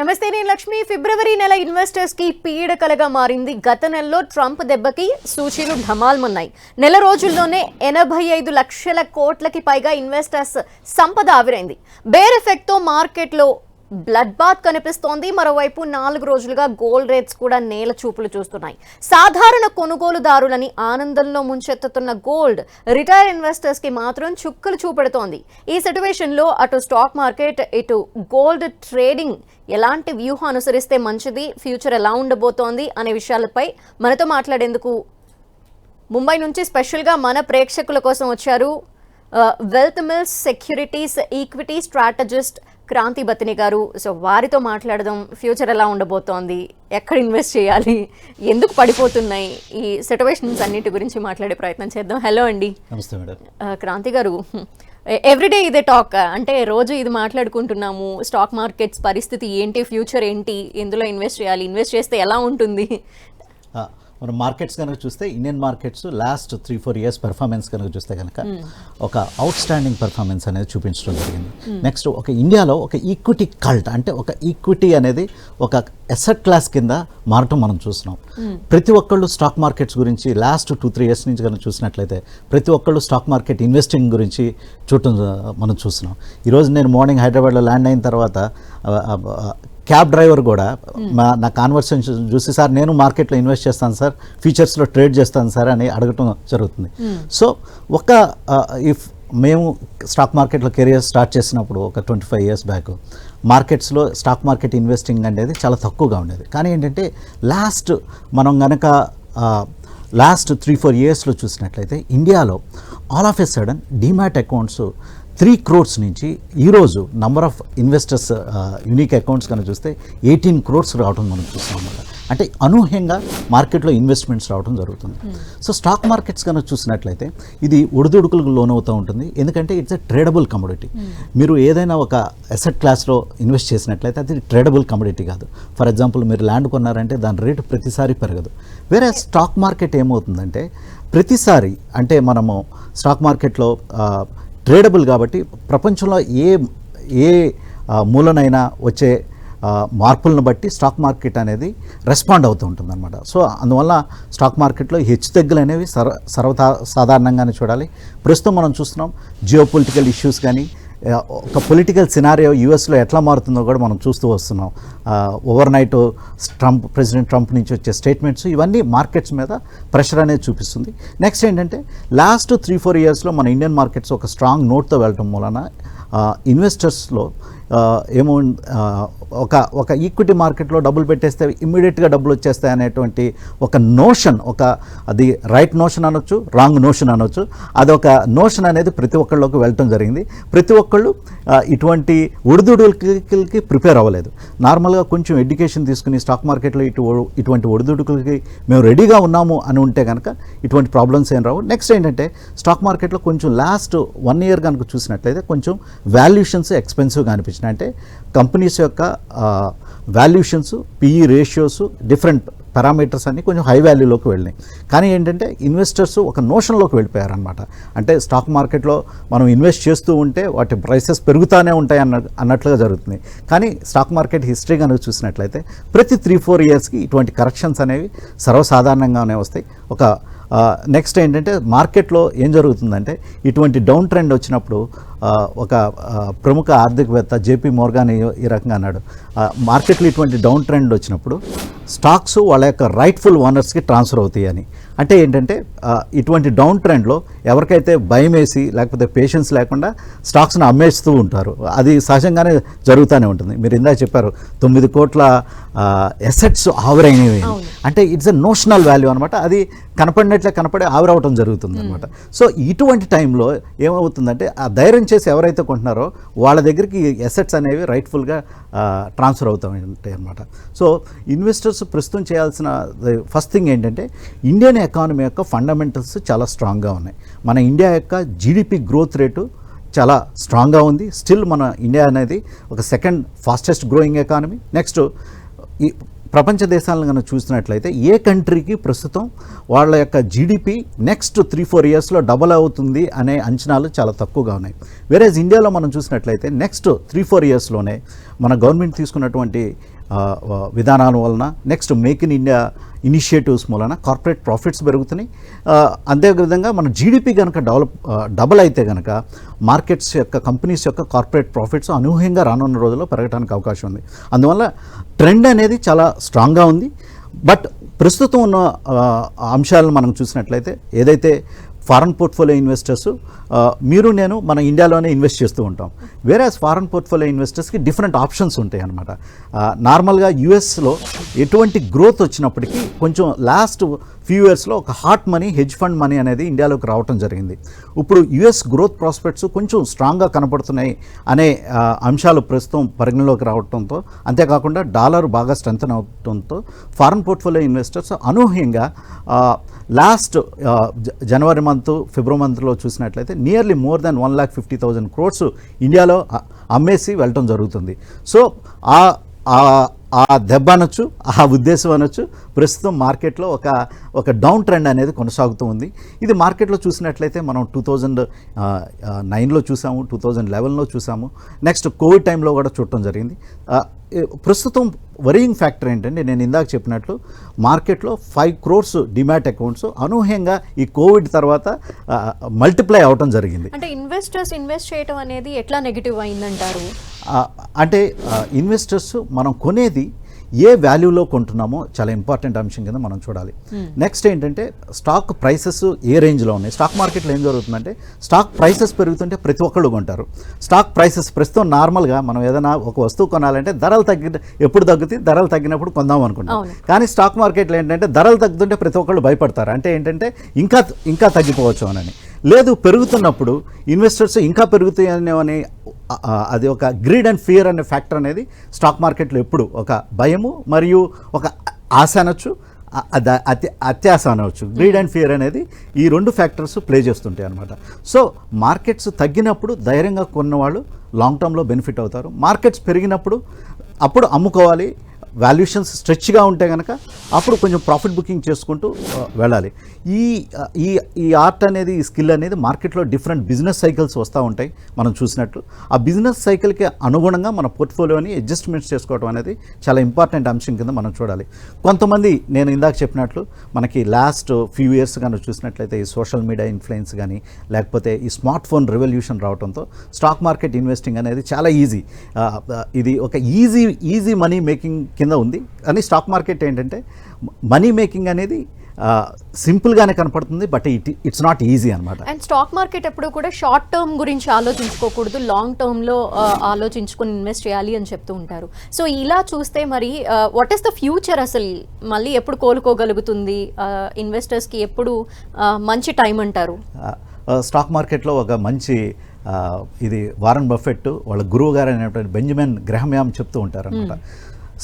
నమస్తే నేను లక్ష్మి. ఫిబ్రవరి నెల ఇన్వెస్టర్స్కి పీడకలగా మారింది. గత నెలలో ట్రంప్ దెబ్బకి సూచీలు ఢమాల్మన్నాయి. నెల రోజుల్లోనే ఎనభై ఐదు లక్షల కోట్లకి పైగా ఇన్వెస్టర్స్ సంపద ఆవిరైంది. బేర్ ఎఫెక్ట్తో మార్కెట్లో బ్లడ్ బాత్ కనిపిస్తోంది. మరోవైపు నాలుగు రోజులుగా గోల్డ్ రేట్స్ కూడా నేల చూపులు చూస్తున్నాయి. సాధారణ కొనుగోలుదారులని ఆనందంలో ముంచెత్తుతున్న గోల్డ్ రిటైర్ ఇన్వెస్టర్స్కి మాత్రం చుక్కలు చూపెడుతోంది. ఈ సిచ్యువేషన్లో అటు స్టాక్ మార్కెట్ ఇటు గోల్డ్ ట్రేడింగ్ ఎలాంటి వ్యూహం అనుసరిస్తే మంచిది ఫ్యూచర్ ఎలా ఉండబోతోంది అనే విషయాలపై మనతో మాట్లాడేందుకు ముంబై నుంచి స్పెషల్గా మన ప్రేక్షకుల కోసం వచ్చారు Wealth Mills Securities equity strategist Kranthi Bathini గారు సో వారితో మాట్లాడదాం ఫ్యూచర్ ఎలా ఉండబోతోంది? ఎక్కడ ఇన్వెస్ట్ చేయాలి? ఎందుకు పడిపోతున్నాయి? ఈ సిచ్యువేషన్స్ అన్నిటి గురించి మాట్లాడే ప్రయత్నం చేద్దాం. హలో అండి. నమస్తే మేడం. క్రాంతి గారు ఎవ్రీడే ఇదే టాక్. అంటే రోజు ఇది మాట్లాడుకుంటున్నాము. స్టాక్ మార్కెట్స్ పరిస్థితి ఏంటి? ఫ్యూచర్ ఏంటి? ఎందులో ఇన్వెస్ట్ చేయాలి? ఇన్వెస్ట్ చేస్తే ఎలా ఉంటుంది? మనం మార్కెట్స్ కనుక చూస్తే Indian markets last three four years performance కనుక చూస్తే కనుక ఒక అవుట్ స్టాండింగ్ పెర్ఫార్మెన్స్ అనేది చూపించడం జరిగింది. నెక్స్ట్ ఒక ఇండియాలో ఒక ఈక్విటీ కల్ట్ అంటే ఒక ఈక్విటీ అనేది ఒక ఎసెట్ క్లాస్ కింద మారటం మనం చూస్తున్నాం. ప్రతి ఒక్కళ్ళు స్టాక్ మార్కెట్స్ గురించి లాస్ట్ టూ త్రీ ఇయర్స్ నుంచి కనుక చూసినట్లయితే ప్రతి ఒక్కళ్ళు స్టాక్ మార్కెట్ ఇన్వెస్టింగ్ గురించి చూడటం మనం చూస్తున్నాం. ఈరోజు నేను మార్నింగ్ హైదరాబాద్లో ల్యాండ్ అయిన తర్వాత క్యాబ్ డ్రైవర్ కూడా మా నా కాన్వర్సేషన్ చూసి సార్ నేను మార్కెట్లో ఇన్వెస్ట్ చేస్తాను సార్. ఫ్యూచర్స్లో ట్రేడ్ చేస్తాను సార్ అని అడగటం జరుగుతుంది. సో ఒక ఇఫ్ మేము స్టాక్ మార్కెట్లో కెరియర్ స్టార్ట్ చేసినప్పుడు ఒక ట్వంటీ ఫైవ్ ఇయర్స్ బ్యాక్ మార్కెట్స్లో స్టాక్ మార్కెట్ ఇన్వెస్టింగ్ అనేది చాలా తక్కువగా ఉండేది. కానీ ఏంటంటే లాస్ట్ మనం గనక లాస్ట్ త్రీ ఫోర్ ఇయర్స్లో చూసినట్లయితే ఇండియాలో all of a sudden demat accounts three crores నుంచి ఈరోజు number of investors unique accounts కనుక చూస్తే ఎయిటీన్ క్రోర్స్ రావడం మనం చూస్తున్నాం అన్నమాట. అంటే అనూహ్యంగా మార్కెట్లో ఇన్వెస్ట్మెంట్స్ రావడం జరుగుతుంది. సో స్టాక్ మార్కెట్స్ కనుక చూసినట్లయితే ఇది ఒడిదుడుకులకు లోనవుతూ ఉంటుంది. ఎందుకంటే ఇట్స్ ఎ ట్రేడబుల్ కమోడిటీ మీరు ఏదైనా ఒక అసెట్ క్లాస్లో ఇన్వెస్ట్ చేసినట్లయితే అది ట్రేడబుల్ కమోడిటీ కాదు. ఫర్ ఎగ్జాంపుల్ మీరు ల్యాండ్ కొన్నారంటే దాని రేటు ప్రతిసారి పెరగదు. వేరే స్టాక్ మార్కెట్ ఏమవుతుందంటే ప్రతిసారి అంటే మనము స్టాక్ మార్కెట్లో ట్రేడబుల్ కాబట్టి ప్రపంచంలో ఏ ఏ మూలనైనా వచ్చే మార్పులను బట్టి స్టాక్ మార్కెట్ అనేది రెస్పాండ్ అవుతూ ఉంటుంది అనమాట సో అందువల్ల స్టాక్ మార్కెట్లో హెచ్చు తగ్గులు అనేవి సర్వ సర్వతా సాధారణంగానే చూడాలి. ప్రస్తుతం మనం చూస్తున్నాం జియో పొలిటికల్ ఇష్యూస్ కానీ ఒక పొలిటికల్ సినారియో యూఎస్లో ఎట్లా మారుతుందో కూడా మనం చూస్తూ వస్తున్నాం. Overnight Trump president Trump నుంచి వచ్చే స్టేట్మెంట్స్ ఇవన్నీ మార్కెట్స్ మీద ప్రెషర్ అనేది చూపిస్తుంది. నెక్స్ట్ ఏంటంటే లాస్ట్ త్రీ ఫోర్ ఇయర్స్లో మన ఇండియన్ మార్కెట్స్ ఒక స్ట్రాంగ్ నోట్తో వెళ్ళటం మూలన ఇన్వెస్టర్స్లో ఏమో ఒక ఒక ఈక్విటీ మార్కెట్లో డబ్బులు పెట్టేస్తే ఇమ్మీడియట్గా డబ్బులు వచ్చేస్తాయి అనేటువంటి ఒక నోషన్ ఒక అది రైట్ నోషన్ అనొచ్చు రాంగ్ నోషన్ అనొచ్చు. అదొక నోషన్ అనేది ప్రతి ఒక్కళ్ళకి వెళ్ళటం జరిగింది. ప్రతి ఒక్కళ్ళు ఇటువంటి ఒడిదుడుకులకి ప్రిపేర్ అవ్వలేదు. నార్మల్గా కొంచెం ఎడ్యుకేషన్ తీసుకుని స్టాక్ మార్కెట్లో ఇటు ఇటువంటి ఒడిదుడుకులకి మేము రెడీగా ఉన్నాము అని ఉంటే కనుక ఇటువంటి ప్రాబ్లమ్స్ ఏం రావు. నెక్స్ట్ ఏంటంటే స్టాక్ మార్కెట్లో కొంచెం లాస్ట్ వన్ ఇయర్ కనుక చూసినట్లయితే కొంచెం వాల్యుయేషన్స్ ఎక్స్పెన్సివ్గా అనిపించింది అంటే కంపెనీస్ యొక్క valuations PE ratios different parameters అన్నీ కొంచెం హై వాల్యూలోకి వెళ్ళినాయి. కానీ ఏంటంటే ఇన్వెస్టర్స్ ఒక నోషన్లోకి వెళ్ళిపోయారనమాట అంటే స్టాక్ మార్కెట్లో మనం ఇన్వెస్ట్ చేస్తూ ఉంటే వాటి ప్రైసెస్ పెరుగుతూనే ఉంటాయి అన్న అన్నట్లుగా జరుగుతుంది. కానీ స్టాక్ మార్కెట్ హిస్టరీ కనుక చూసినట్లయితే ప్రతి త్రీ ఫోర్ ఇయర్స్కి ఇటువంటి కరెక్షన్స్ అనేవి సర్వసాధారణంగానే వస్తాయి. ఒక నెక్స్ట్ ఏంటంటే మార్కెట్లో ఏం జరుగుతుందంటే ఇటువంటి డౌన్ ట్రెండ్ వచ్చినప్పుడు ఒక ప్రముఖ ఆర్థికవేత్త జేపీ మోర్గాన్ ఈ- రకంగా అన్నాడు. మార్కెట్లో ఇటువంటి డౌన్ ట్రెండ్ వచ్చినప్పుడు స్టాక్స్ వాళ్ళ యొక్క రైట్ఫుల్ ఓనర్స్కి ట్రాన్స్ఫర్ అవుతాయి అని అంటే ఏంటంటే ఇటువంటి డౌన్ ట్రెండ్లో ఎవరికైతే భయం వేసి లేకపోతే పేషెన్స్ లేకుండా స్టాక్స్ని అమ్మేస్తూ ఉంటారు అది సహజంగానే జరుగుతూనే ఉంటుంది. మీరు ఇందాక చెప్పారు తొమ్మిది కోట్ల ఎసెట్స్ ఆవిరైనవి. అంటే ఇట్స్ ఎ నోషనల్ వాల్యూ అనమాట అది కనపడినట్లే కనపడి ఆవిరవటం జరుగుతుంది అనమాట సో ఇటువంటి టైంలో ఏమవుతుందంటే ఆ ధైర్యం చేసి ఎవరైతే కొంటున్నారో వాళ్ళ దగ్గరికి ఎసెట్స్ అనేవి రైట్ఫుల్గా ట్రాన్స్ఫర్ అవుతూ ఉంటాయి అనమాట సో ఇన్వెస్టర్స్ ప్రస్తుతం చేయాల్సిన ఫస్ట్ థింగ్ ఏంటంటే ఇండియన్ ఎకానమీ యొక్క ఫండమెంటల్స్ చాలా స్ట్రాంగ్గా ఉన్నాయి. మన ఇండియా యొక్క జీడిపి గ్రోత్ రేటు చాలా స్ట్రాంగ్గా ఉంది. స్టిల్ మన ఇండియా అనేది ఒక second fastest growing economy. Next ఈ ప్రపంచ దేశాలను కనుక చూసినట్లయితే ఏ కంట్రీకి ప్రస్తుతం వాళ్ళ యొక్క జీడిపి నెక్స్ట్ త్రీ ఫోర్ ఇయర్స్లో డబల్ అవుతుంది అనే అంచనాలు చాలా తక్కువగా ఉన్నాయి. వేరేజ్ ఇండియాలో మనం చూసినట్లయితే నెక్స్ట్ త్రీ ఫోర్ ఇయర్స్లోనే మన గవర్నమెంట్ తీసుకున్నటువంటి విధానాల వలన next make in India initiatives మూలన కార్పొరేట్ ప్రాఫిట్స్ పెరుగుతున్నాయి. ఆ, అదేవిధంగా మన జీడిపి కనుక డెవలప్ డబుల్ అయితే కనుక మార్కెట్స్ యొక్క కంపెనీస్ యొక్క కార్పొరేట్ ప్రాఫిట్స్ అనూహ్యంగా రానున్న రోజుల్లో పెరగడానికి అవకాశం ఉంది. అందువల్ల ట్రెండ్ అనేది చాలా స్ట్రాంగ్గా ఉంది. బట్ ప్రస్తుతం ఉన్న అంశాలను మనం చూసినట్లయితే ఏదైతే ఫారెన్ పోర్ట్ఫోలియో ఇన్వెస్టర్స్ మీరు నేను మన ఇండియాలోనే ఇన్వెస్ట్ చేస్తూ ఉంటాం. వేరే ఫారెన్ పోర్ట్ఫోలియో ఇన్వెస్టర్స్కి డిఫరెంట్ ఆప్షన్స్ ఉంటాయి అనమాట నార్మల్గా యుఎస్లో ఎటువంటి గ్రోత్ వచ్చినప్పటికీ కొంచెం లాస్ట్ ఫ్యూ ఇయర్స్లో ఒక hot money hedge fund money అనేది ఇండియాలోకి రావటం జరిగింది. ఇప్పుడు యుఎస్ గ్రోత్ ప్రాస్పెక్ట్స్ కొంచెం స్ట్రాంగ్గా కనపడుతున్నాయి అనే అంశాలు ప్రస్తుతం పరిగణలోకి రావడంతో అంతేకాకుండా డాలర్ బాగా స్ట్రెంథన్ అవడంతో ఫారెన్ పోర్ట్ఫోలియో ఇన్వెస్టర్స్ అనూహ్యంగా లాస్ట్ జనవరి మంత్ ఫిబ్రవరి మంత్లో చూసినట్లయితే nearly more than one lakh fifty thousand crores ఇండియాలో అమ్మేసి వెళ్ళటం జరుగుతుంది. సో ఆ ఆ- దెబ్బ అనొచ్చు ఆ ఉద్దేశం అనొచ్చు. ప్రస్తుతం మార్కెట్లో ఒక ఒక డౌన్ ట్రెండ్ అనేది కొనసాగుతూ ఉంది. ఇది మార్కెట్లో చూసినట్లయితే మనం టూ థౌజండ్ నైన్లో చూసాము టూ థౌజండ్ లెవెన్లో చూసాము. నెక్స్ట్ కోవిడ్ టైంలో కూడా చూడటం జరిగింది. ప్రస్తుతం వరింగ్ ఫ్యాక్టర్ ఏంటంటే నేను ఇందాక చెప్పినట్లు మార్కెట్లో ఫైవ్ క్రోర్స్ డిమాట్ అకౌంట్స్. అనూహ్యంగా ఈ కోవిడ్ తర్వాత మల్టిప్లై అవటం జరిగింది. అంటే ఇన్వెస్టర్స్ ఇన్వెస్ట్ చేయడం అనేది ఎట్లా నెగిటివ్ అయిందంటారు? అంటే ఇన్వెస్టర్స్ మనం కొనేది ఏ వాల్యూలో కొంటున్నామో చాలా ఇంపార్టెంట్ అంశం కింద మనం చూడాలి. నెక్స్ట్ ఏంటంటే స్టాక్ ప్రైసెస్ ఏ రేంజ్లో ఉన్నాయి? స్టాక్ మార్కెట్లో ఏం జరుగుతుందంటే స్టాక్ ప్రైసెస్ పెరుగుతుంటే ప్రతి ఒక్కళ్ళు కొంటారు. స్టాక్ ప్రైసెస్ ప్రస్తుతం నార్మల్గా మనం ఏదైనా ఒక వస్తువు కొనాలంటే ధరలు తగ్గి ఎప్పుడు తగ్గుతాయి? ధరలు తగ్గినప్పుడు కొందాం అనుకుంటాం. కానీ స్టాక్ మార్కెట్లో ఏంటంటే ధరలు తగ్గుతుంటే ప్రతి ఒక్కళ్ళు భయపడతారు. అంటే ఏంటంటే ఇంకా ఇంకా తగ్గిపోవచ్చు అని లేదు పెరుగుతున్నప్పుడు ఇన్వెస్టర్స్ ఇంకా పెరుగుతాయనే అని అది ఒక గ్రీడ్ అండ్ ఫియర్ అనే ఫ్యాక్టర్ అనేది స్టాక్ మార్కెట్లో ఎప్పుడు ఒక భయము మరియు ఒక ఆశ అనొచ్చు అత్య అత్యాశ అనవచ్చు గ్రీడ్ అండ్ ఫియర్ అనేది ఈ రెండు ఫ్యాక్టర్స్ ప్లే చేస్తుంటాయి అనమాట సో మార్కెట్స్ తగ్గినప్పుడు ధైర్యంగా కొన్నవాళ్ళు లాంగ్ టర్మ్లో బెనిఫిట్ అవుతారు. మార్కెట్స్ పెరిగినప్పుడు అప్పుడు అమ్ముకోవాలి వాల్యుయేషన్స్ స్ట్రెచ్గా ఉంటే కనుక అప్పుడు కొంచెం ప్రాఫిట్ బుకింగ్ చేసుకుంటూ వెళ్ళాలి. ఈ ఈ ఈ ఆర్ట్ అనేది ఈ స్కిల్ అనేది మార్కెట్లో డిఫరెంట్ బిజినెస్ సైకిల్స్ వస్తూ ఉంటాయి మనం చూసినట్లు ఆ బిజినెస్ సైకిల్కి అనుగుణంగా మన పోర్ట్ఫోలియోని అడ్జస్ట్మెంట్స్ చేసుకోవడం అనేది చాలా ఇంపార్టెంట్ అంశం కింద మనం చూడాలి. కొంతమంది నేను ఇందాక చెప్పినట్లు మనకి లాస్ట్ ఫ్యూ ఇయర్స్ కనుక చూసినట్లయితే ఈ సోషల్ మీడియా ఇన్ఫ్లుయెన్స్ కానీ లేకపోతే ఈ స్మార్ట్ ఫోన్ రెవల్యూషన్ రావడంతో స్టాక్ మార్కెట్ ఇన్వెస్టింగ్ అనేది చాలా ఈజీ. ఇది ఒక ఈజీ ఈజీ మనీ మేకింగ్ కింద ఉంది. కానీ స్టాక్ మార్కెట్ ఏంటంటే మనీ మేకింగ్ అనేది సింపుల్గానే కనపడుతుంది but it it's not easy అనమాట అండ్ స్టాక్ మార్కెట్ ఎప్పుడు కూడా షార్ట్ టర్మ్ గురించి ఆలోచించుకోకూడదు లాంగ్ టర్మ్లో ఆలోచించుకొని ఇన్వెస్ట్ చేయాలి అని చెప్తూ ఉంటారు. సో ఇలా చూస్తే మరి వాట్ ఈస్ ద ఫ్యూచర్ అసలు? మళ్ళీ ఎప్పుడు కోలుకోగలుగుతుంది? ఇన్వెస్టర్స్కి ఎప్పుడు మంచి టైం అంటారు? స్టాక్ మార్కెట్లో ఒక మంచి ఇది వారన్ బఫెట్ వాళ్ళ గురువు గారు అయినటువంటి బెంజమిన్ గ్రహమ్యామ్ చెప్తూ ఉంటారనమాట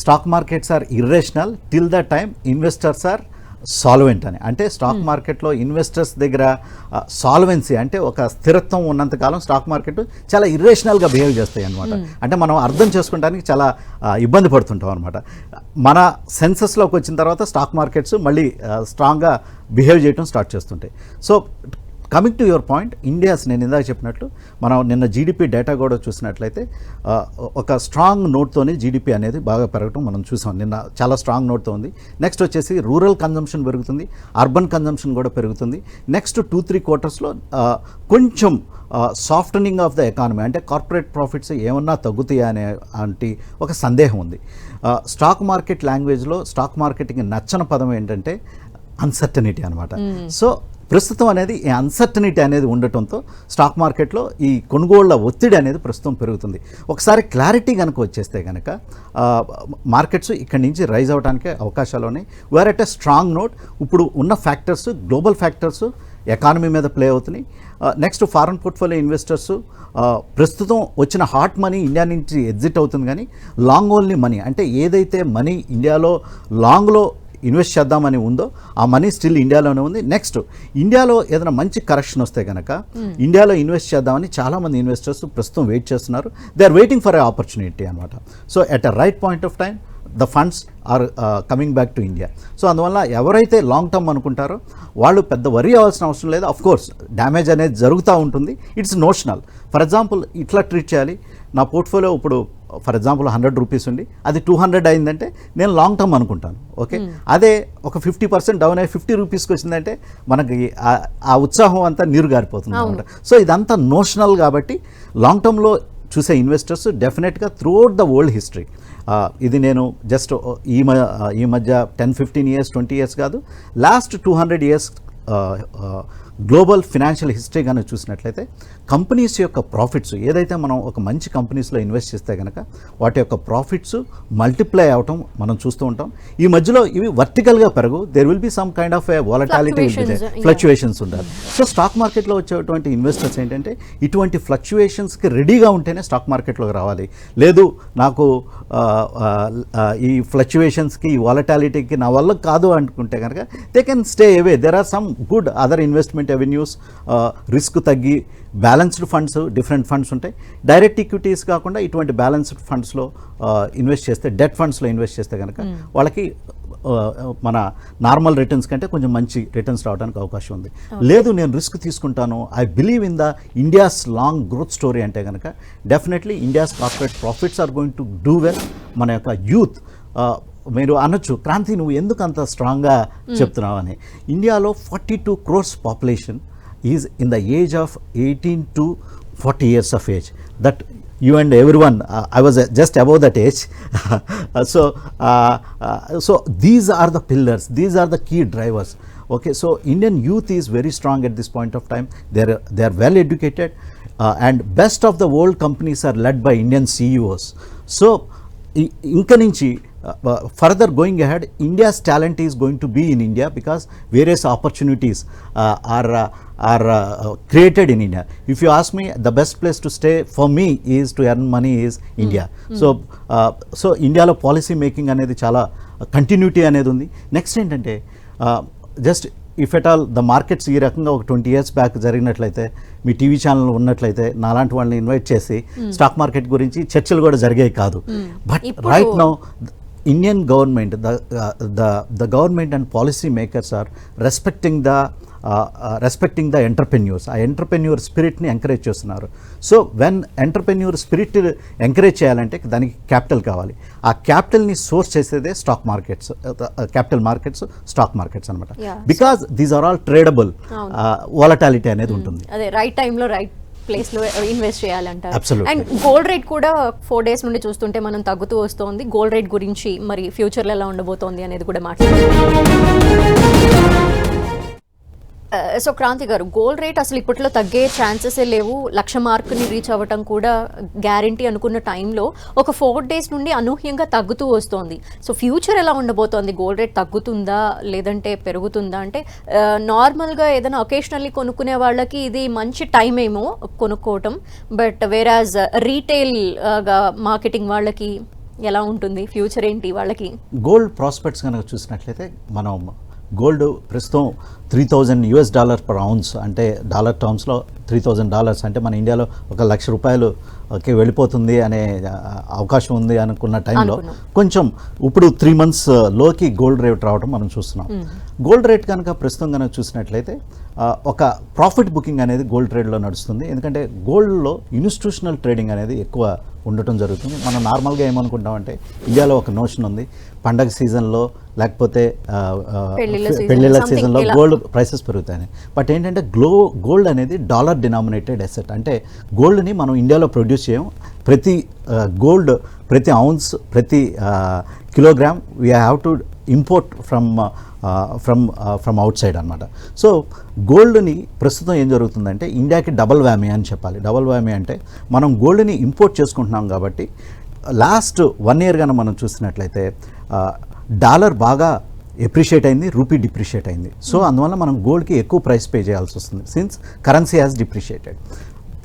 stock markets are irrational till the time investors are solvent అని. అంటే స్టాక్ మార్కెట్లో ఇన్వెస్టర్స్ దగ్గర సాల్వెన్సీ అంటే ఒక స్థిరత్వం ఉన్నంతకాలం స్టాక్ మార్కెట్ చాలా ఇర్రేషనల్గా బిహేవ్ చేస్తాయి అనమాట అంటే మనం అర్థం చేసుకోవడానికి చాలా ఇబ్బంది పడుతుంటాం అనమాట మన సెన్సెస్లోకి వచ్చిన తర్వాత స్టాక్ మార్కెట్స్ మళ్ళీ స్ట్రాంగ్గా బిహేవ్ చేయడం స్టార్ట్ చేస్తుంటాయి. So coming to your point India's నేను ఇందాక చెప్పినట్లు మనం నిన్న జీడిపి డేటా కూడా చూసినట్లయితే ఒక స్ట్రాంగ్ నోట్తోనే జీడిపి అనేది బాగా పెరగటం మనం చూసాం. నిన్న చాలా స్ట్రాంగ్ నోట్తో ఉంది. నెక్స్ట్ వచ్చేసి రూరల్ కన్జంప్షన్ పెరుగుతుంది అర్బన్ కన్జంప్షన్ కూడా పెరుగుతుంది. నెక్స్ట్ టూ త్రీ క్వార్టర్స్లో కొంచెం సాఫ్టనింగ్ ఆఫ్ ద ఎకానమీ అంటే కార్పొరేట్ ప్రాఫిట్స్ ఏమన్నా తగ్గుతాయా అనే అంటే ఒక సందేహం ఉంది. స్టాక్ మార్కెట్ లాంగ్వేజ్లో స్టాక్ మార్కెటింగ్ నచ్చని పదం ఏంటంటే అన్సర్టనిటీ అనమాట సో ప్రస్తుతం అనేది ఈ అన్సర్టనిటీ అనేది ఉండటంతో స్టాక్ మార్కెట్లో ఈ కొనుగోళ్ళ ఒత్తిడి అనేది ప్రస్తుతం పెరుగుతుంది. ఒకసారి క్లారిటీ కనుక వచ్చేస్తే కనుక మార్కెట్స్ ఇక్కడి నుంచి రైజ్ అవడానికి అవకాశాలు ఉన్నాయి. Where at a strong note ఇప్పుడు ఉన్న ఫ్యాక్టర్స్ గ్లోబల్ ఫ్యాక్టర్స్ ఎకానమీ మీద ప్లే అవుతున్నాయి. నెక్స్ట్ ఫారెన్ పోర్ట్ఫోలియో ఇన్వెస్టర్స్ ప్రస్తుతం వచ్చిన హాట్ మనీ ఇండియా నుంచి ఎగ్జిట్ అవుతుంది కానీ లాంగ్ ఓన్లీ మనీ అంటే ఏదైతే మనీ ఇండియాలో లాంగ్లో ఇన్వెస్ట్ చేద్దామని ఉందో ఆ మనీ స్టిల్ ఇండియాలోనే ఉంది. నెక్స్ట్ ఇండియాలో ఏదైనా మంచి కరెక్షన్ వస్తే కనుక ఇండియాలో ఇన్వెస్ట్ చేద్దామని చాలామంది ఇన్వెస్టర్స్ ప్రస్తుతం వెయిట్ చేస్తున్నారు. They are waiting for a opportunity అనమాట so at a right point of time the funds are coming back to India so అందువల్ల ఎవరైతే లాంగ్ టర్మ్ అనుకుంటారో వాళ్ళు పెద్ద వరి అవ్వాల్సిన అవసరం లేదు. అఫ్ కోర్స్ డ్యామేజ్ అనేది జరుగుతూ ఉంటుంది. ఇట్స్ నోషనల్ ఫర్ ఎగ్జాంపుల్ ఇట్లా ట్రీట్ చేయాలి. నా పోర్ట్ఫోలియో ఇప్పుడు ఫర్ ఎగ్జాంపుల్ హండ్రెడ్ రూపీస్ ఉంది అది టూ హండ్రెడ్ అయిందంటే నేను లాంగ్ టర్మ్ అనుకుంటాను ఓకే? అదే ఒక ఫిఫ్టీ పర్సెంట్ డౌన్ అయ్యి ఫిఫ్టీ రూపీస్కి వచ్చిందంటే మనకి ఆ- ఉత్సాహం అంతా నీరు గారిపోతుంది అనమాట సో ఇదంతా నోషనల్ కాబట్టి లాంగ్ టర్మ్లో చూసే ఇన్వెస్టర్స్ డెఫినెట్గా త్రూఅవుట్ ద వరల్డ్ హిస్టరీ ఇది నేను జస్ట్ ఈ ఈ మధ్య ten fifteen years twenty years కాదు last two hundred years global financial history కనుక చూసినట్లయితే కంపెనీస్ యొక్క ప్రాఫిట్స్ ఏదైతే మనం ఒక మంచి కంపెనీస్లో ఇన్వెస్ట్ చేస్తే కనుక వాటి యొక్క ప్రాఫిట్స్ మల్టిప్లై అవటం మనం చూస్తూ ఉంటాం. ఈ మధ్యలో ఇవి వర్టికల్గా పెరగు. There will be some kind of a volatility. Fluctuations ఉండాలి. సో స్టాక్ మార్కెట్లో వచ్చేటువంటి ఇన్వెస్టర్స్ ఏంటంటే ఇటువంటి ఫ్లక్చువేషన్స్కి రెడీగా ఉంటేనే స్టాక్ మార్కెట్లోకి రావాలి. లేదు నాకు ఈ ఫ్లక్చువేషన్స్కి ఈ వాలటాలిటీకి నా వల్ల కాదు అనుకుంటే కనుక they can stay away there are some good other investment avenues risk తగ్గి బ్యాలెన్స్డ్ ఫండ్స్ డిఫరెంట్ ఫండ్స్ ఉంటాయి. డైరెక్ట్ ఈక్విటీస్ కాకుండా ఇటువంటి బ్యాలెన్స్డ్ ఫండ్స్లో ఇన్వెస్ట్ చేస్తే డెట్ ఫండ్స్లో ఇన్వెస్ట్ చేస్తే కనుక వాళ్ళకి మన నార్మల్ రిటర్న్స్ కంటే కొంచెం మంచి రిటర్న్స్ రావడానికి అవకాశం ఉంది. లేదు నేను రిస్క్ తీసుకుంటాను. I believe in the India's long growth story అంటే కనుక definitely India's corporate profits are going to do well. మన యొక్క యూత్ మీరు అనొచ్చు క్రాంతి నువ్వు ఎందుకు అంత స్ట్రాంగ్గా చెప్తున్నావు అని. ఇండియాలో forty two crores population is in the age of eighteen to forty years of age. That you and every one I was just above that age. So so these are the pillars these are the key drivers. Okay so Indian youth is very strong at this point of time. There they are well educated and best of the world companies are led by Indian CEOs so ఇంక నుంచి further going ahead India's talent is going to be in India because various opportunities are are created in India if you ask me the best place to stay for me is to earn money is India so so ఇండియాలో policy making అనేది చాలా continuity అనేది ఉంది. Next ఏంటంటే just if at all the markets ఈ రకంగా ఒక twenty years back జరిగినట్లయితే మీ టీవీ ఛానల్ ఉన్నట్లయితే నాలాంటి వాళ్ళని ఇన్వైట్ చేసి స్టాక్ మార్కెట్ గురించి చర్చలు కూడా జరిగాయి కాదు. But right now Indian government the the the government and policy makers are respecting the respecting the entrepreneurs ఆ ఎంటర్ప్రెన్యూర్ స్పిరిట్ని ఎంకరేజ్ చేస్తున్నారు. So when entrepreneur spirit encourage చేయాలంటే దానికి క్యాపిటల్ కావాలి. ఆ క్యాపిటల్ని సోర్స్ చేసేదే stock markets capital markets stock markets అనమాట. Because these are all tradable volatility అనేది ఉంటుంది. అదే రైట్ టైంలో రైట్ ప్లేస్లో ఇన్వెస్ట్ చేయాలంటారు. అండ్ గోల్డ్ రేట్ కూడా ఫోర్ డేస్ నుండి చూస్తుంటే మనం తగ్గుతూ వస్తోంది. గోల్డ్ రేట్ గురించి మరి ఫ్యూచర్లో ఎలా ఉండబోతోంది అనేది కూడా మాట్లాడుతున్నాం సో క్రాంతి గారు గోల్డ్ రేట్ అసలు ఇప్పట్లో తగ్గే ఛాన్సెస్ లేవు. లక్ష మార్క్ని రీచ్ అవ్వటం కూడా గ్యారంటీ అనుకున్న టైంలో ఒక ఫోర్ డేస్ నుండి అనూహ్యంగా తగ్గుతూ వస్తోంది. సో ఫ్యూచర్ ఎలా ఉండబోతోంది? గోల్డ్ రేట్ తగ్గుతుందా? లేదంటే పెరుగుతుందా? అంటే నార్మల్గా ఏదైనా ఒకేషనల్లీ కొనుక్కునే వాళ్ళకి ఇది మంచి టైం ఏమో కొనుక్కోవటం. బట్ వేరాజ్ రీటైల్ మార్కెటింగ్ వాళ్ళకి ఎలా ఉంటుంది? ఫ్యూచర్ ఏంటి వాళ్ళకి? గోల్డ్ ప్రాస్పెక్ట్స్ కనుక చూసినట్లయితే మనం గోల్డ్ ప్రస్తుతం three thousand US dollar per ounce అంటే డాలర్ టర్మ్స్లో త్రీ థౌజండ్ డాలర్స్ అంటే మన ఇండియాలో ఒక లక్ష రూపాయలు కి వెళ్ళిపోతుంది అనే అవకాశం ఉంది అనుకున్న టైంలో. కొంచెం ఇప్పుడు త్రీ మంత్స్లోకి గోల్డ్ రేట్ రావడం మనం చూస్తున్నాం. గోల్డ్ రేట్ కనుక ప్రస్తుతం కనుక చూసినట్లయితే ఒక ప్రాఫిట్ బుకింగ్ అనేది గోల్డ్ ట్రేడ్లో నడుస్తుంది. ఎందుకంటే గోల్డ్లో ఇన్స్టిట్యూషనల్ ట్రేడింగ్ అనేది ఎక్కువ ఉండటం జరుగుతుంది. మనం నార్మల్గా ఏమనుకుంటామంటే ఇండియాలో ఒక నోషన్ ఉంది. పండగ సీజన్లో లేకపోతే something సీజన్లో. గోల్డ్ ప్రైసెస్ పెరుగుతాయి బట్ ఏంటంటే గ్లో గోల్డ్ అనేది డాలర్ డినామినేటెడ్ అసెట్. అంటే గోల్డ్ని మనం ఇండియాలో ప్రొడ్యూస్ చేయం. ప్రతి గోల్డ్ ప్రతి ఔన్స్ ప్రతి kilogram we have to import from from from outside అనమాట సో గోల్డ్ని ప్రస్తుతం ఏం జరుగుతుందంటే ఇండియాకి డబల్ వ్యామీ అని చెప్పాలి. డబల్ వ్యామీ అంటే మనం గోల్డ్ని ఇంపోర్ట్ చేసుకుంటున్నాం కాబట్టి లాస్ట్ వన్ ఇయర్ కనుక మనం చూసినట్లయితే డాలర్ బాగా ఎప్రిషియేట్ అయింది రూపీ డిప్రిషియేట్ అయింది. సో అందువల్ల మనం గోల్డ్కి ఎక్కువ ప్రైస్ పే చేయాల్సి వస్తుంది. సిన్స్ కరెన్సీ హ్యాస్ డిప్రిషియేటెడ్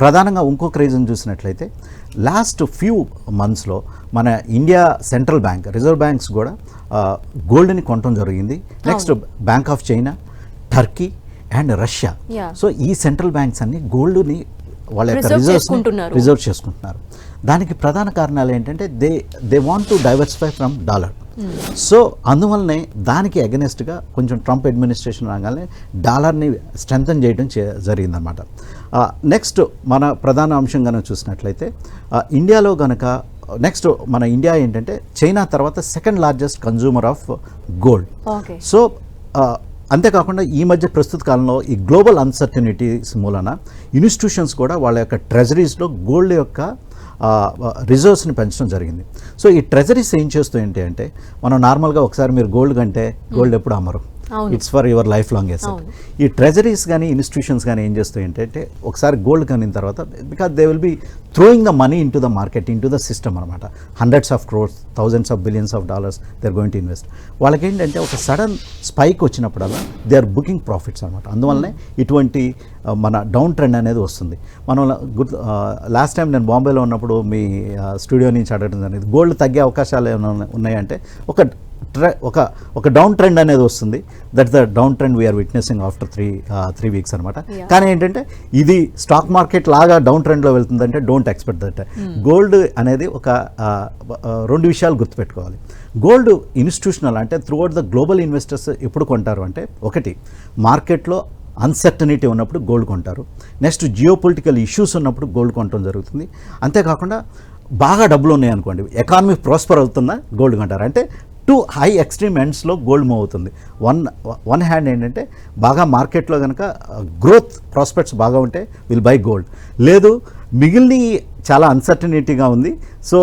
ప్రధానంగా ఇంకొక రీజన్ చూసినట్లయితే లాస్ట్ ఫ్యూ మంత్స్లో మన India central bank reserve banks కూడా గోల్డ్ని కొనటం జరిగింది. Next bank of China Turkey and Russia. So ఈ సెంట్రల్ బ్యాంక్స్ అన్ని గోల్డ్ని వాళ్ళ యొక్క రిజర్వ్స్. రిజర్వ్ చేసుకుంటున్నారు. దానికి ప్రధాన కారణాలు ఏంటంటే they they want to diversify from dollar so అందువల్లనే దానికి అగెనెస్ట్గా కొంచెం ట్రంప్ అడ్మినిస్ట్రేషన్ రాగానే డాలర్ని స్ట్రెంగ్తన్ చేయడం చే జరిగిందనమాట నెక్స్ట్ మన ప్రధాన అంశం కనుక చూసినట్లయితే ఇండియాలో గనక నెక్స్ట్ మన ఇండియా ఏంటంటే చైనా తర్వాత second largest consumer of gold. So అంతేకాకుండా ఈ మధ్య ప్రస్తుత కాలంలో ఈ గ్లోబల్ అన్సర్టనిటీస్ మూలన ఇన్స్టిట్యూషన్స్ కూడా వాళ్ళ యొక్క ట్రెజరీస్లో గోల్డ్ యొక్క రిజర్వ్స్ని పెంచడం జరిగింది సో ఈ ట్రెజరీస్ ఏం చేస్తాయి అంటే మనం నార్మల్గా ఒకసారి మీరు గోల్డ్ కంటే గోల్డ్ ఎప్పుడు అమ్మరు. It's for your life long asset. ఈ ట్రెజరీస్ కానీ ఇన్స్టిట్యూషన్స్ కానీ ఏం చేస్తాయి అంటే ఒకసారి గోల్డ్ కనిన తర్వాత because they will be throwing the money into the market into the system అనమాట hundreds of crores thousands of billions of dollars they are going to invest వాళ్ళకి ఏంటంటే ఒక సడన్ స్పైక్ వచ్చినప్పుడల్లా దే ఆర్ బుకింగ్ ప్రాఫిట్స్ అనమాట అందువల్లనే ఇటువంటి మన down trend అనేది వస్తుంది. మనం గుర్తు లాస్ట్ టైం నేను బాంబేలో ఉన్నప్పుడు మీ స్టూడియో నుంచి అడగడం జరిగింది. గోల్డ్ తగ్గే అవకాశాలు ఏమైనా ఉన్నాయంటే ఒక ట్రె ఒక ఒక డౌన్ ట్రెండ్ అనేది వస్తుంది. That the down trend we are witnessing after three three weeks అనమాట. కానీ ఏంటంటే ఇది స్టాక్ మార్కెట్ లాగా డౌన్ ట్రెండ్లో వెళ్తుందంటే డోంట్ ఎక్స్పెక్ట్ దట్ గోల్డ్ అనేది ఒక ఆ, ఆ, రెండు విషయాలు గుర్తుపెట్టుకోవాలి. గోల్డ్ ఇన్స్టిట్యూషనల్ అంటే త్రూఅవుట్ ద గ్లోబల్ ఇన్వెస్టర్స్ ఎప్పుడు కొంటారు అంటే ఒకటి మార్కెట్లో అన్సర్టనిటీ ఉన్నప్పుడు గోల్డ్ కొంటారు. నెక్స్ట్ జియో పొలిటికల్ ఇష్యూస్ ఉన్నప్పుడు గోల్డ్ కొనడం జరుగుతుంది. అంతేకాకుండా బాగా డబ్బులు ఉన్నాయి అనుకోండి. ఎకానమీ ప్రాస్పర్ అవుతుందా? గోల్డ్ కొంటారు. అంటే టూ హై ఎక్స్ట్రీమ్ ఎండ్స్లో గోల్డ్ మూవ్ అవుతుంది. వన్ వన్ హ్యాండ్ ఏంటంటే బాగా మార్కెట్లో కనుక గ్రోత్ ప్రాస్పెక్ట్స్ బాగా ఉంటే విల్ బై గోల్డ్. లేదు మిగిలిన చాలా అన్సర్టనిటీగా ఉంది. సో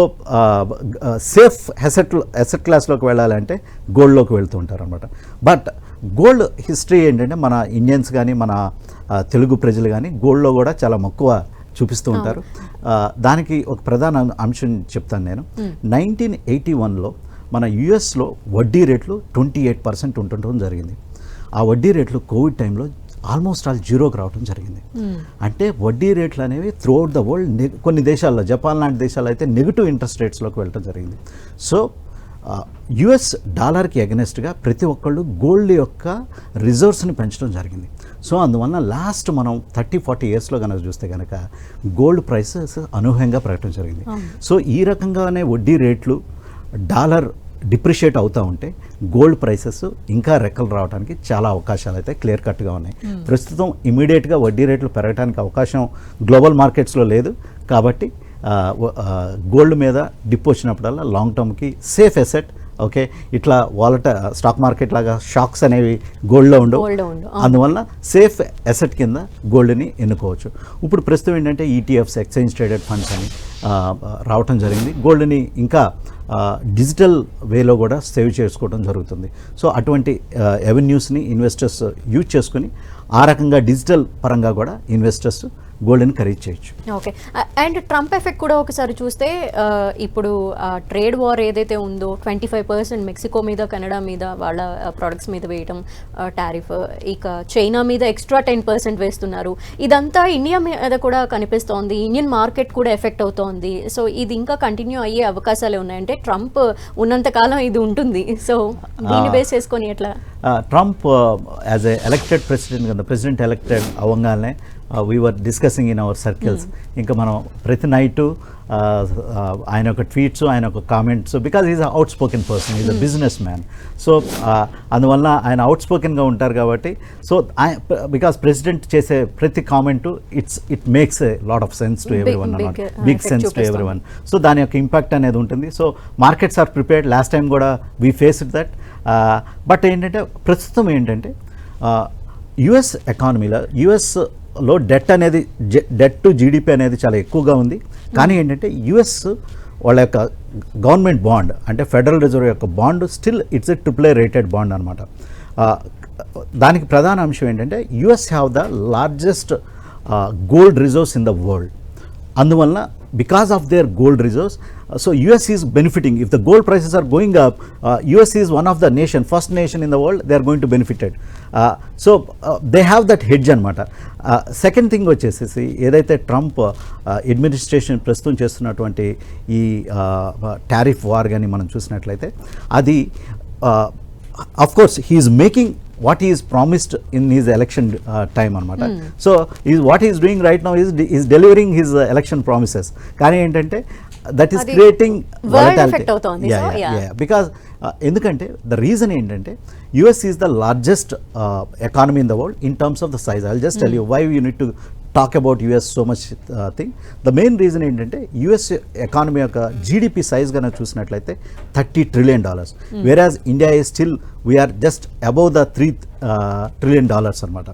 సేఫ్ హెసెట్ హెసెట్ క్లాస్లోకి వెళ్ళాలంటే గోల్డ్లోకి వెళ్తూ ఉంటారు అనమాట బట్ గోల్డ్ హిస్టరీ ఏంటంటే మన ఇండియన్స్ కానీ మన తెలుగు ప్రజలు కానీ గోల్డ్లో కూడా చాలా మక్కువ చూపిస్తూ ఉంటారు. దానికి ఒక ప్రధాన అంశం చెప్తాను నేను. నైన్టీన్ ఎయిటీ వన్లో మన యుఎస్లో వడ్డీ రేట్లు ట్వంటీ ఎయిట్ పర్సెంట్ ఉండటం జరిగింది. ఆ వడ్డీ రేట్లు కోవిడ్ టైంలో ఆల్మోస్ట్ ఆల్ జీరోకి రావడం జరిగింది. అంటే వడ్డీ రేట్లు అనేవి త్రూఅవుట్ ద వరల్డ్ కొన్ని దేశాల్లో జపాన్ లాంటి దేశాల్లో అయితే నెగిటివ్ ఇంట్రెస్ట్ రేట్స్లోకి వెళ్ళడం జరిగింది. సో యుఎస్ డాలర్కి అగెనెస్ట్గా ప్రతి ఒక్కళ్ళు గోల్డ్ యొక్క రిజర్వ్స్ని పెంచడం జరిగింది. సో అందువల్ల లాస్ట్ మనం థర్టీ ఫార్టీ ఇయర్స్లో కనుక చూస్తే కనుక గోల్డ్ ప్రైసెస్ అనూహ్యంగా పెరగడం జరిగింది. సో ఈ రకంగానే వడ్డీ రేట్లు డాలర్ డిప్రిషియేట్ అవుతూ ఉంటే గోల్డ్ ప్రైసెస్ ఇంకా రెక్కలు రావడానికి చాలా అవకాశాలు అయితే క్లియర్ కట్గా ఉన్నాయి. ప్రస్తుతం ఇమీడియట్గా వడ్డీ రేట్లు పెరగడానికి అవకాశం గ్లోబల్ మార్కెట్స్లో లేదు. కాబట్టి గోల్డ్ మీద డిప్ వచ్చినప్పుడల్లా లాంగ్ టర్మ్కి సేఫ్ ఎసెట్ ఓకే? ఇట్లా వాలట స్టాక్ మార్కెట్ లాగా షాక్స్ అనేవి గోల్డ్లో ఉండవు. అందువల్ల సేఫ్ ఎసెట్ కింద గోల్డ్ని ఎన్నుకోవచ్చు. ఇప్పుడు ప్రస్తుతం ఏంటంటే ఈటీఎఫ్స్ ఎక్స్చేంజ్ ట్రేడెడ్ ఫండ్స్ అని రావటం జరిగింది. గోల్డ్ని ఇంకా డిజిటల్ వేలో కూడా సేవ్ చేసుకోవడం జరుగుతుంది. సో అటువంటి ఎవెన్యూస్ని ఇన్వెస్టర్స్ యూజ్ చేసుకుని ఆ రకంగా డిజిటల్ పరంగా కూడా ఇన్వెస్టర్స్ గోల్డ్ని ఖరీదు చేయొచ్చు. ఓకే. అండ్ ట్రంప్ ఎఫెక్ట్ కూడా ఒకసారి చూస్తే ఇప్పుడు ట్రేడ్ వార్ ఏదైతే ఉందో ట్వంటీ ఫైవ్ పర్సెంట్ మెక్సికో మీద కెనడా మీద వాళ్ళ ప్రొడక్ట్స్ మీద వేయటం టారిఫ్ ఇక చైనా మీద ఎక్స్ట్రా టెన్ పర్సెంట్ వేస్తున్నారు. ఇదంతా ఇండియా మీద కూడా కనిపిస్తోంది. ఇండియన్ మార్కెట్ కూడా ఎఫెక్ట్ అవుతోంది. సో ఇది ఇంకా కంటిన్యూ అయ్యే అవకాశాలే ఉన్నాయంటే ట్రంప్ ఉన్నంతకాలం ఇది ఉంటుంది. సో దీన్ని. బేస్ చేసుకొని ఎట్లా? Trump as a elected president కదా ప్రెసిడెంట్ ఎలక్టెడ్ అవ్వగానే we are discussing in our circles ఇంకా మనం ప్రతి నైటు ఆయన ఒక ట్వీట్స్ ఆయన ఒక comments because is outspoken person is a businessman so అందువల్ల ఆయన అవుట్ స్పోకెన్గా ఉంటారు కాబట్టి సో బికాస్ ప్రెసిడెంట్ చేసే ప్రతి comment it's it makes a lot of sense to every one uh, big sense to. Everyone so దాని యొక్క ఇంపాక్ట్ అనేది ఉంటుంది. So markets are prepared last time కూడా వీ ఫేస్డ్ దట్ బట్ ఏంటంటే ప్రస్తుతం ఏంటంటే యుఎస్ ఎకానమీలో యుఎస్లో డెట్ అనేది డెట్ టు జీడిపి అనేది చాలా ఎక్కువగా ఉంది. కానీ ఏంటంటే యుఎస్ వాళ్ళ యొక్క గవర్నమెంట్ బాండ్ అంటే ఫెడరల్ రిజర్వ్ యొక్క bond still it's a triple rated bond అనమాట దానికి ప్రధాన అంశం ఏంటంటే US have the largest gold reserves in the world. Because of their gold reserves so US is benefiting if the gold prices are going up US is one of the nation first nation in the world they are going to benefited so they have that hedge అనమాట second thing వచ్చేసేసి ఏదైతే Trump administration ప్రస్తుతం చేస్తున్నటువంటి ఈ tariff war కానీ మనం చూసినట్లయితే అది of course he is making what is promised in his election time అనమాట so is what is doing right now is is delivering his election promises కానీ ఏంటంటే దట్ ఈస్ అది క్రియేటింగ్ world effect అవుతోంది. So, yeah. Because uh, ఎందుకంటే the reason ఏంటంటే US is the largest economy in the world in terms of the size I just tell you why you need to talk about US so much thing the main reason ఏంటంటే US economy యొక్క GDP size కనుక చూసినట్లయితే thirty trillion dollars whereas India is still we are just above the three trillion dollars అనమాట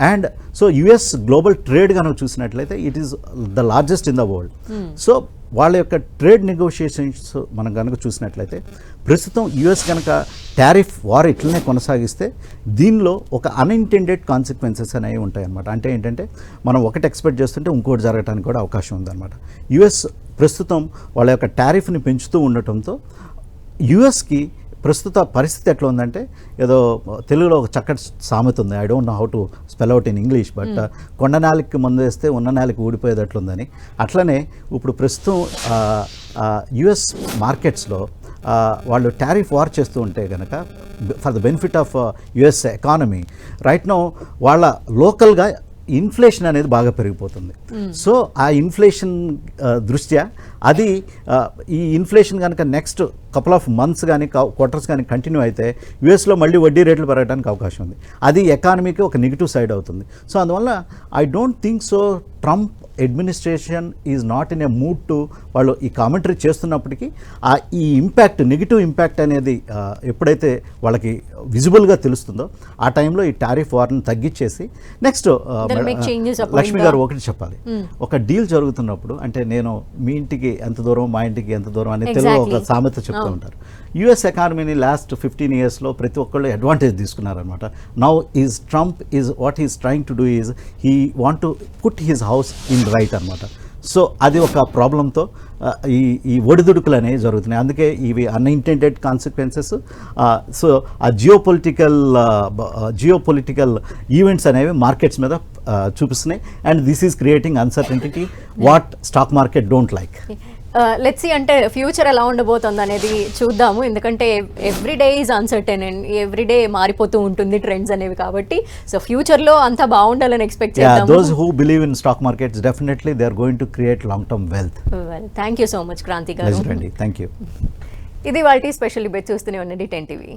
and so US global trade కనుక చూసినట్లయితే it is the largest in the world so వాళ్ళ యొక్క trade negotiations మనం కనుక చూసినట్లయితే ప్రస్తుతం యుఎస్ కనుక టారిఫ్ వార్ ఇట్లనే కొనసాగిస్తే దీనిలో ఒక అన్ఇంటెండెడ్ కాన్సిక్వెన్సెస్ అనేవి ఉంటాయి అనమాట అంటే ఏంటంటే మనం ఒకటి ఎక్స్పెక్ట్ చేస్తుంటే ఇంకోటి జరగడానికి కూడా అవకాశం ఉందన్నమాట. యుఎస్ ప్రస్తుతం వాళ్ళ యొక్క టారిఫ్ని పెంచుతూ ఉండటంతో యుఎస్కి ప్రస్తుత పరిస్థితి ఎట్లా ఉందంటే ఏదో తెలుగులో ఒక చక్కటి సామెత ఉంది. I don't know how to spell out in English but కొండ నాలికి మందు వేస్తే ఉన్న నాలికి ఊడిపోయేటట్లుందని అట్లనే ఇప్పుడు ప్రస్తుతం యుఎస్ మార్కెట్స్లో వాళ్ళు టారిఫ్ వార్ చేస్తూ ఉంటే కనుక for the benefit of US economy right no వాళ్ళ లోకల్గా ఇన్ఫ్లేషన్ అనేది బాగా పెరిగిపోతుంది. సో ఆ ఇన్ఫ్లేషన్ దృష్ట్యా అది ఈ ఇన్ఫ్లేషన్ కనుక నెక్స్ట్ కపుల్ ఆఫ్ మంత్స్ కానీ క్వార్టర్స్ కానీ కంటిన్యూ అయితే యుఎస్లో మళ్ళీ వడ్డీ రేట్లు పెరగడానికి అవకాశం ఉంది. అది ఎకానమీకి ఒక నెగిటివ్ సైడ్ అవుతుంది. సో అందువల్ల I don't think so Trump administration is not in a mood to వాళ్ళు ఈ కామెంటరీ చేస్తున్నప్పటికీ ఆ ఈ ఇంపాక్ట్ నెగిటివ్ ఇంపాక్ట్ అనేది ఎప్పుడైతే వాళ్ళకి విజిబుల్గా తెలుస్తుందో ఆ టైంలో ఈ టారిఫ్ వార్ని తగ్గించేసి నెక్స్ట్ లక్ష్మి గారు ఒకటి చెప్పాలి. ఒక డీల్ జరుగుతున్నప్పుడు అంటే నేను మీ ఇంటికి ఎంత దూరం మా ఇంటికి ఎంత దూరం అనే తెలుగు ఒక. సామెత చెప్తూ ఉంటారు. యుఎస్ ఎకానమీని లాస్ట్ ఫిఫ్టీన్ ఇయర్స్లో ప్రతి ఒక్కళ్ళు advantage తీసుకున్నారనమాట now is Trump is what is trying to do is he want to put his house in right అనమాట సో అది ఒక ప్రాబ్లంతో ఈ ఈ ఒడిదుడుకులు అనేవి జరుగుతున్నాయి. అందుకే ఇవి అన్ఇంటెండెడ్ కాన్సిక్వెన్సెస్ సో ఆ geopolitical geopolitical events అనేవి మార్కెట్స్ మీద చూపిస్తున్నాయి. And this is creating uncertainty what stock market don't like Uh, let's అంటే ఫ్యూచర్ ఎలా ఉండబోతుంది అనేది చూద్దాము. ఎందుకంటే every day is uncertain and every day మారిపోతూ ఉంటుంది ట్రెండ్స్ అనేవి కాబట్టి. సో ఫ్యూచర్లో అంతా బాగుండాలని ఎక్స్పెక్ట్ చేద్దాం those who believe in stock markets definitely they are going to create long term wealth well thank you so much Kranti garu. Thank you ఇది వాళ్ళ స్పెషల్ ఇబ్బంది చూస్తూనే ఉండండి టెన్ టీవీ